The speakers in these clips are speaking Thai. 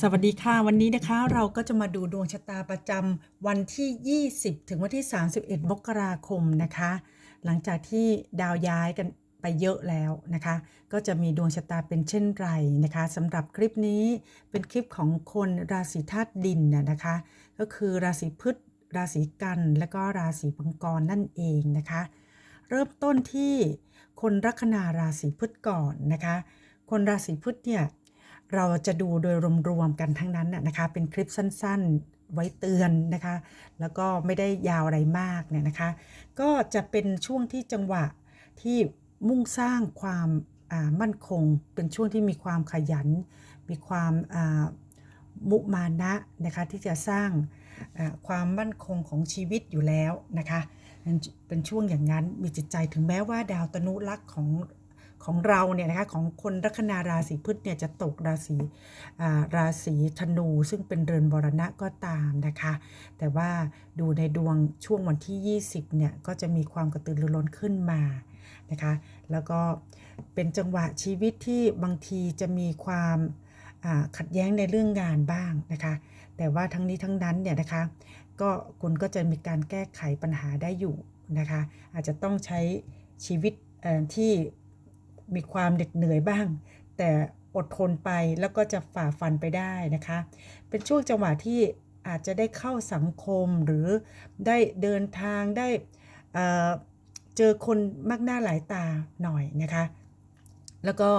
สวัสดีค่ะ วันนี้นะคะเราก็จะมาดูดวงชะตาประจำวันที่ 20 ถึงวันที่ 31มกราคมนะคะ หลังจากที่ดาวย้ายกันไปเยอะแล้วนะคะ ก็จะมีดวงชะตาเป็นเช่นไรนะคะสำหรับคลิปนี้เป็นคลิปของคนราศีธาตุดินน่นะคะ ก็คือราศีพฤษราศีกันและก็ราศีมังกรนั่นเองนะคะ เริ่มต้นที่คนลัคนาราศีพฤษก่อนนะคะ คนราศีพฤษเนี่ย เราจะดูโดยรวมๆกันทั้งนั้นน่ะนะคะ เป็นคลิปสั้นๆไว้เตือนนะคะ แล้วก็ไม่ได้ยาวอะไรมากเนี่ยนะคะ ก็จะเป็นช่วงที่จังหวะที่มุ่งสร้างความมั่นคง เป็นช่วงที่มีความขยัน มีความมุมานะนะคะที่จะสร้างความมั่นคงของชีวิตอยู่แล้วนะคะเป็นช่วงอย่างนั้นมีจิตใจถึงแม้ว่าดาวตนุรักษ์ของ ของเราเนี่ยนะคะของคนลัคนาราศีพฤษเนี่ยจะตกราศีราศีธนู ซึ่งเป็นเรือนบรณะก็ตามนะคะ แต่ว่าดูในดวงช่วงวันที่ 20เนี่ยก็จะมีความกระตือรือร้นขึ้นมานะคะ แล้วก็เป็นจังหวะชีวิตที่บางทีจะมีความขัดแย้งในเรื่องงานบ้างนะคะ แต่ว่าทั้งนี้ทั้งนั้นเนี่ยนะคะก็คุณก็จะมีการแก้ไขปัญหาได้อยู่นะคะ อาจจะต้องใช้ชีวิตที่ มีความเหน็ดเหนื่อยบ้าง แต่อดทนไปแล้วก็จะฝ่าฟันไปได้นะคะ เป็นช่วงจังหวะที่อาจจะได้เข้าสังคมหรือได้เดินทางได้เจอคนมากหน้าหลายตาหน่อยนะคะ แล้วก็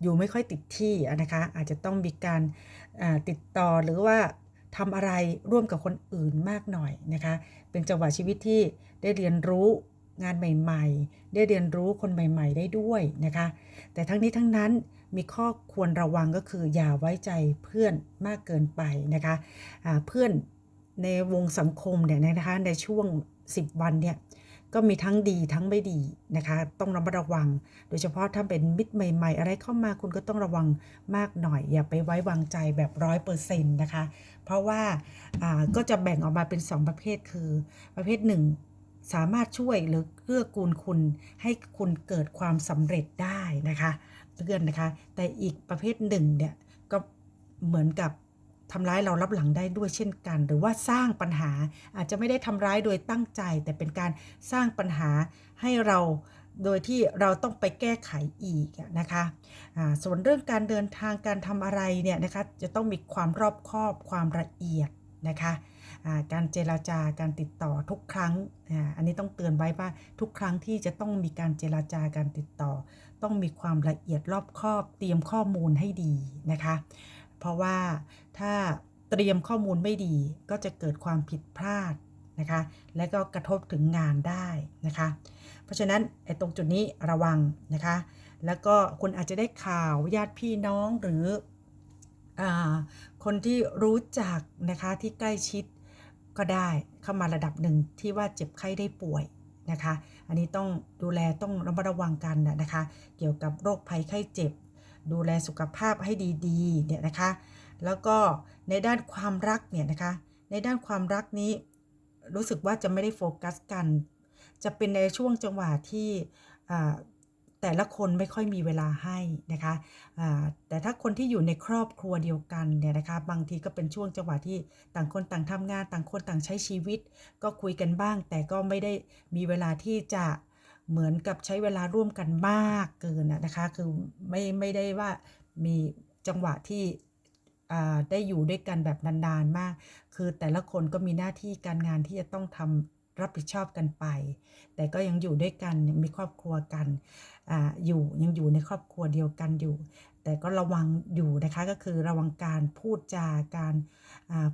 อยู่ไม่ค่อยติดที่นะคะ อาจจะต้องมีการติดต่อหรือว่าทำอะไรร่วมกับคนอื่นมากหน่อยนะคะ เป็นจังหวะชีวิตที่ได้เรียนรู้ งานใหม่ๆ ได้เรียนรู้คนใหม่ ๆ ได้ด้วยนะคะ แต่ทั้งนี้ทั้งนั้นมีข้อควรระวังก็คืออย่าไว้ใจเพื่อนมากเกินไปนะคะอ่าเพื่อนในวงสังคมเนี่ยนะคะในช่วง 10 วันเนี่ยก็มีทั้งดีทั้งไม่ดีนะคะ ต้องระมัดระวัง โดยเฉพาะถ้าเป็นมิตรใหม่ ๆ อะไรเข้ามาคุณก็ต้องระวังมากหน่อย อย่าไปไว้วางใจแบบร้อยเปอร์เซ็นต์นะคะ เพราะว่าอ่าก็จะแบ่งออกมาเป็น 2 ประเภทคือประเภทหนึ่ง สามารถช่วยหรือเกื้อกูลคุณให้คุณเกิดความสำเร็จได้นะคะเพื่อนนะคะ แต่อีกประเภทหนึ่งเนี่ยก็เหมือนกับทำร้ายเรารับหลังได้ด้วยเช่นกัน หรือว่าสร้างปัญหาอาจจะไม่ได้ทำร้ายโดยตั้งใจ แต่เป็นการสร้างปัญหาให้เราโดยที่เราต้องไปแก้ไขอีกนะคะอ่าส่วนเรื่องการเดินทางการทำอะไรเนี่ยนะคะจะต้องมีความรอบคอบความละเอียดนะคะ การเจราจาการติดต่อทุกครั้ง อันนี้ต้องเตือนไว้ว่าทุกครั้งที่จะต้องมีการเจราจาการติดต่อ ต้องมีความละเอียดรอบคอบเตรียมข้อมูลให้ดีนะคะ เพราะว่าถ้าเตรียมข้อมูลไม่ดีก็จะเกิดความผิดพลาดนะคะ และก็กระทบถึงงานได้นะคะ เพราะฉะนั้นไอ้ตรงจุดนี้ระวังนะคะ แล้วก็คุณอาจจะได้ข่าวญาติพี่น้องหรืออคนที่รู้จักนะคะที่ใกล้ชิด ก็ได้เข้ามาระดับหนึ่งที่ว่าเจ็บไข้ได้ป่วยนะคะ อันนี้ต้องดูแลต้องระมัดระวังกันนะคะ เกี่ยวกับโรคภัยไข้เจ็บ ดูแลสุขภาพให้ดีๆเนี่ยนะคะ แล้วก็ในด้านความรักเนี่ยนะคะ ในด้านความรักนี้รู้สึกว่าจะไม่ได้โฟกัสกัน จะเป็นในช่วงจังหวะที่อ่า แต่ละคนไม่ค่อยมีเวลาให้นะคะแต่ถ้าคนที่อยู่ในครอบครัวเดียวกันเนี่ยนะคะบางทีก็เป็นช่วงจังหวะที่ต่างคนต่างทำงาน ต่างคนต่างใช้ชีวิต ก็คุยกันบ้าง แต่ก็ไม่ได้มีเวลาที่จะเหมือนกับใช้เวลาร่วมกันมากเกินนะคะคือไม่ไม่ได้ว่ามีจังหวะที่ได้อยู่ด้วยกันแบบนานๆมาก คือแต่ละคนก็มีหน้าที่การงานที่จะต้องทำรับผิดชอบกันไป แต่ก็ยังอยู่ด้วยกันมีครอบครัวกัน ออยู่ยังอยู่ในครอบครัวเดียวกันอยู่ แต่ก็ระวังอยู่นะคะก็คือระวังการพูดจาการ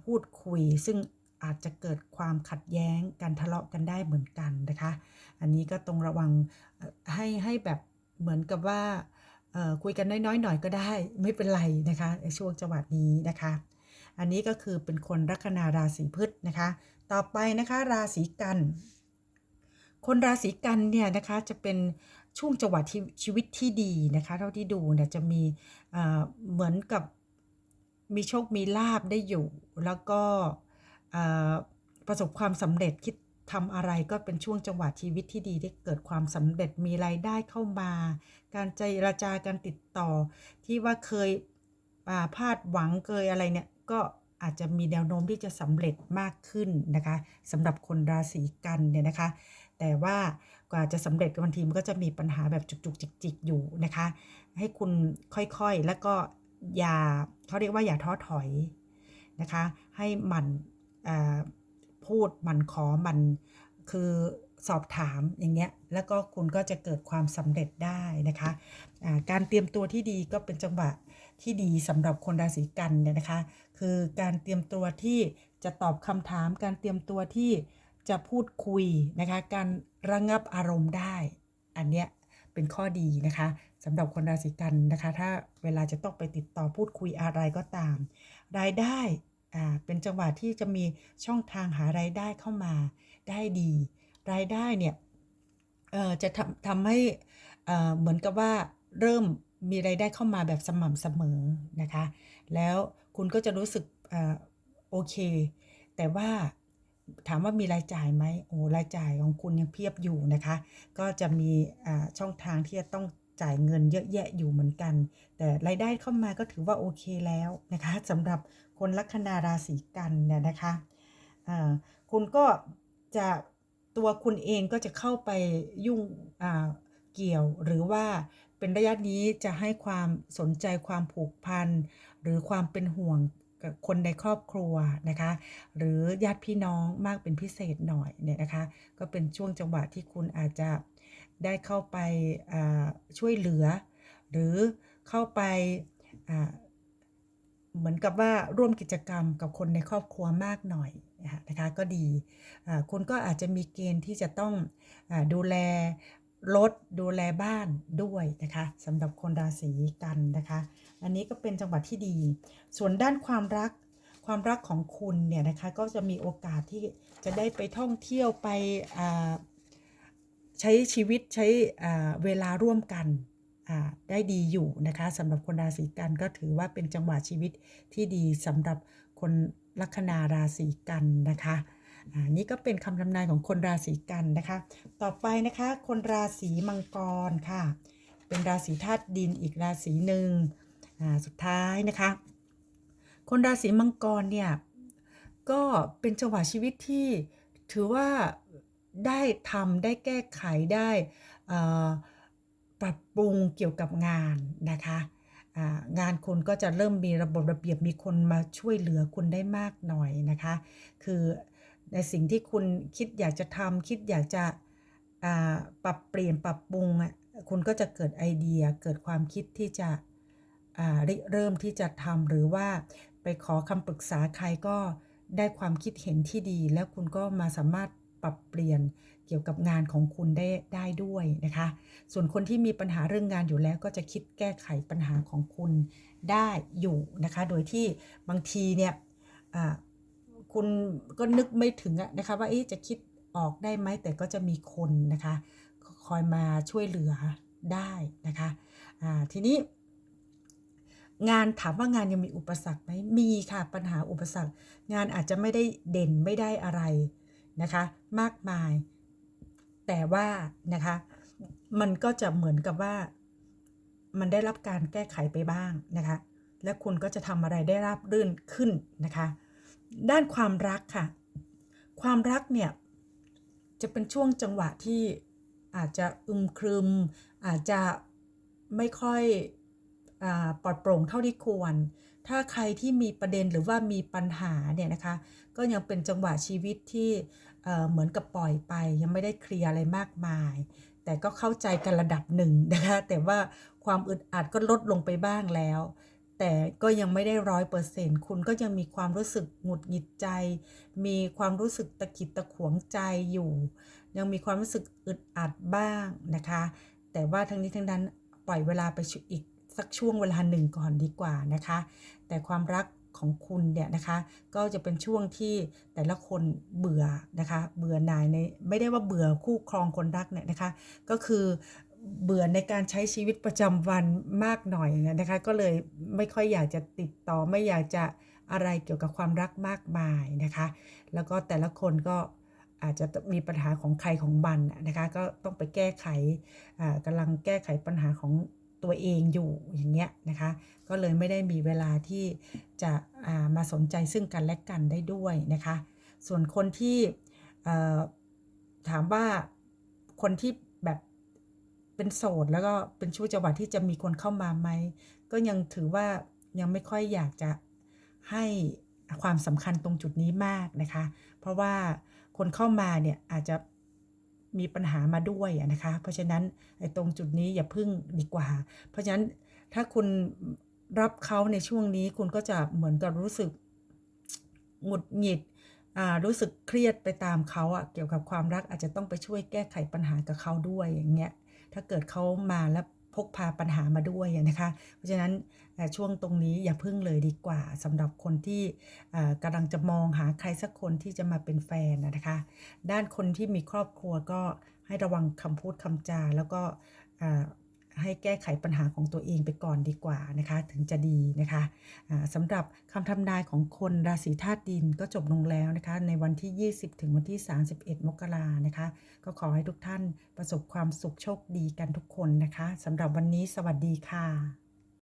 พูดคุย ซึ่งอาจจะเกิดความขัดแย้งการทะเลาะกันได้เหมือนกันนะคะ อันนี้ก็ต้องระวังให้ให้แบบเหมือนกับว่าคุยกันน้อยๆหน่อยก็ได้ไม่เป็นไรนะคะในช่วงจังหวะนี้นะคะ อันนี้ก็คือเป็นคนลัคนาราศีพฤษนะคะ ต่อไปนะคะราศีกัน คนราศีกันเนี่ยนะคะจะเป็น ช่วงจังหวะที่ชีวิตที่ดีนะคะเท่าที่ดูเนี่ยจะมีเหมือนกับมีโชคมีลาบได้อยู่ แล้วก็ประสบความสำเร็จคิดทำอะไรก็เป็นช่วงจังหวะชีวิตที่ดีได้เกิดความสำเร็จมีรายได้เข้ามา การเจรจาการติดต่อ ที่ว่าเคยาพลาดหวังเกยอะไรเนี่ยก็อาจจะมีแนวโน้มที่จะสำเร็จมากขึ้นนะคะสำหรับคนราศีกันเนี่ยนะคะ แต่ว่ากว่าจะสำเร็จบางทีมันก็จะมีปัญหาแบบจุกๆจิกๆอยู่นะคะ ให้คุณค่อยๆแล้วก็อย่าเขาเรียกว่าอย่าท้อถอยนะคะ ให้มันพูดมันขอมันคือสอบถามอย่างเงี้ยแล้วก็คุณก็จะเกิดความสำเร็จได้นะคะอ่าการเตรียมตัวที่ดีก็เป็นจังหวะที่ดีสำหรับคนราศีกันเนี่ยนะคะ คือการเตรียมตัวที่จะตอบคำถาม การเตรียมตัวที่ จะพูดคุยนะคะ การระงับอารมณ์ได้ อันเนี้ยเป็นข้อดีนะคะสำหรับคนราศีกันนะคะ ถ้าเวลาจะต้องไปติดต่อพูดคุยอะไรก็ตาม รายได้อ่าเป็นจังหวะที่จะมีช่องทางหารายได้เข้ามาได้ดี รายได้เนี่ยเอ่อจะทำทำให้เอ่อเหมือนกับว่าเริ่มมีรายได้เข้ามาแบบสม่ำเสมอนะคะ แล้วคุณก็จะรู้สึกอ่โอเค แต่ว่า ถามว่ามีรายจ่ายไหมโอ้รายจ่ายของคุณยังเพียบอยู่นะคะ ก็จะมีอ่าช่องทางที่จะต้องจ่ายเงินเยอะแยะอยู่เหมือนกัน แต่รายได้เข้ามาก็ถือว่าโอเคแล้วนะคะสำหรับคนลัคนาราศีกันเนี่ยนะคะอ่าคุณก็จะตัวคุณเองก็จะเข้าไปยุ่งอ่าเกี่ยวหรือว่าเป็นระยะนี้จะให้ความสนใจความผูกพันหรือความเป็นห่วง กับคนในครอบครัวนะคะ หรือญาติพี่น้องมากเป็นพิเศษหน่อยเนี่ยนะคะ ก็เป็นช่วงจังหวะที่คุณอาจจะได้เข้าไปช่วยเหลือ หรือเข้าไปเหมือนกับว่าร่วมกิจกรรมกับคนในครอบครัวมากหน่อยนะคะก็ดีคุณก็อาจจะมีเกณฑ์ที่จะต้องอดูแล รถดูแลบ้านด้วยนะคะสำหรับคนราศีกันนะคะ อันนี้ก็เป็นจังหวะที่ดี ส่วนด้านความรักความรักของคุณเนี่ยนะคะก็จะมีโอกาสที่จะได้ไปท่องเที่ยวไปใช้ชีวิตใช้เวลาร่วมกันได้ดีอยู่นะคะสำหรับคนราศีกันก็ถือว่าเป็นจังหวะชีวิตที่ดีสำหรับคนลัคนาราศีกันนะคะ นี่ก็เป็นคำทำนายของคนราศีกันนะคะ ต่อไปนะคะ คนราศีมังกรค่ะ เป็นราศีธาตุดินอีกราศีหนึ่งอ่าสุดท้ายนะคะ คนราศีมังกรเนี่ยก็เป็นจังหวะชีวิตที่ถือว่าได้ทำได้แก้ไขได้ปรับปรุงเกี่ยวกับงานนะคะงานคุณก็จะเริ่มมีระบบระเบียบมีคนมาช่วยเหลือคุณได้มากหน่อยนะคะ คือ ในสิ่งที่คุณคิดอยากจะทำคิดอยากจะปรับเปลี่ยนปรับปรุงคุณก็จะเกิดไอเดียเกิดความคิดที่จะริเริ่มที่จะทำหรือว่าไปขอคำปรึกษาใครก็ได้ความคิดเห็นที่ดี แล้วคุณก็มาสามารถปรับเปลี่ยนเกี่ยวกับงานของคุณได้ได้ด้วยนะคะ ส่วนคนที่มีปัญหาเรื่องงานอยู่แล้วก็จะคิดแก้ไขปัญหาของคุณได้อยู่นะคะ โดยที่บางทีเนี่ย คุณก็นึกไม่ถึงนะคะว่าจะคิดออกได้ไหมแต่ก็จะมีคนนะคะคอยมาช่วยเหลือได้นะคะทีนี้ งานถามว่างานยังมีอุปสรรคไหมมีค่ะปัญหาอุปสรรค งานอาจจะไม่ได้เด่นไม่ได้อะไรนะคะ มากมาย แต่ว่านะคะมันก็จะเหมือนกับว่ามันได้รับการแก้ไขไปบ้างนะคะ และคุณก็จะทำอะไรได้ราบรื่นขึ้นนะคะ ด้านความรักค่ะ ความรักเนี่ยจะเป็นช่วงจังหวะที่อาจจะอึมครึม อาจจะไม่ค่อยอปลอดโปร่งเท่าที่ควร ถ้าใครที่มีประเด็นหรือว่ามีปัญหาเนี่ยนะคะ ก็ยังเป็นจังหวะชีวิตที่เอ่อเหมือนกับปล่อยไป ยังไม่ได้เคลียร์อะไรมากมาย แต่ก็เข้าใจกันระดับหนึ่งนะคะ แต่ว่าความอึดอัดก็ลดลงไปบ้างแล้ว แต่ก็ยังไม่ได้ร้อยเปอร์เซ็นต์คุณก็ยังมีความรู้สึกหงุดหงิดใจ มีความรู้สึกตะขิดตะขวงใจอยู่ ยังมีความรู้สึกอึดอัดบ้างนะคะ แต่ว่าทั้งนี้ทั้งนั้นปล่อยเวลาไปอีกสักช่วงเวลาหนึ่งก่อนดีกว่านะคะ แต่ความรักของคุณเนี่ยนะคะก็จะเป็นช่วงที่แต่ละคนเบื่อนะคะ เบื่อหน่ายในไม่ได้ว่าเบื่อคู่ครองคนรักเนี่ยนะคะ ก็คือ เบื่อในการใช้ชีวิตประจำวันมากหน่อยนะคะ ก็เลยไม่ค่อยอยากจะติดต่อไม่อยากจะอะไรเกี่ยวกับความรักมากมายนะคะ แล้วก็แต่ละคนก็อาจจะมีปัญหาของใครของมันนะคะก็ต้องไปแก้ไขอ่ากำลังแก้ไขปัญหาของตัวเองอยู่อย่างเงี้ยนะคะ ก็เลยไม่ได้มีเวลาที่จะามาสนใจซึ่งกันและกันได้ด้วยนะคะ ส่วนคนที่ถามว่าคนที่ เป็นโสดแล้วก็เป็นช่วงจังหวะที่จะมีคนเข้ามาไหม ก็ยังถือว่ายังไม่ค่อยอยากจะให้ความสำคัญตรงจุดนี้มากนะคะ เพราะว่าคนเข้ามาเนี่ยอาจจะมีปัญหามาด้วยนะคะ เพราะฉะนั้นไอ้ตรงจุดนี้อย่าพึ่งดีกว่า เพราะฉะนั้นถ้าคุณรับเขาในช่วงนี้คุณก็จะเหมือนกับรู้สึกหงุดหงิดอ่ารู้สึกเครียดไปตามเขาอะเกี่ยวกับความรักอาจจะต้องไปช่วยแก้ไขปัญหากับเขาด้วยอย่างเงี้ย ถ้าเกิดเขามาแล้วพกพาปัญหามาด้วยนะคะ เพราะฉะนั้นช่วงตรงนี้อย่าพึ่งเลยดีกว่าสำหรับคนที่กำลังจะมองหาใครสักคนที่จะมาเป็นแฟนนะคะ ด้านคนที่มีครอบครัวก็ให้ระวังคำพูดคำจาแล้วก็ ให้แก้ไขปัญหาของตัวเองไปก่อนดีกว่านะคะถึงจะดีนะคะสำหรับคำทำนายของคนราศีธาตุดินก็จบลงแล้วนะคะในวันที่ 20 ถึงวันที่ 31 มกรานะคะ ก็ขอให้ทุกท่านประสบความสุขโชคดีกันทุกคนนะคะสำหรับวันนี้สวัสดีค่ะ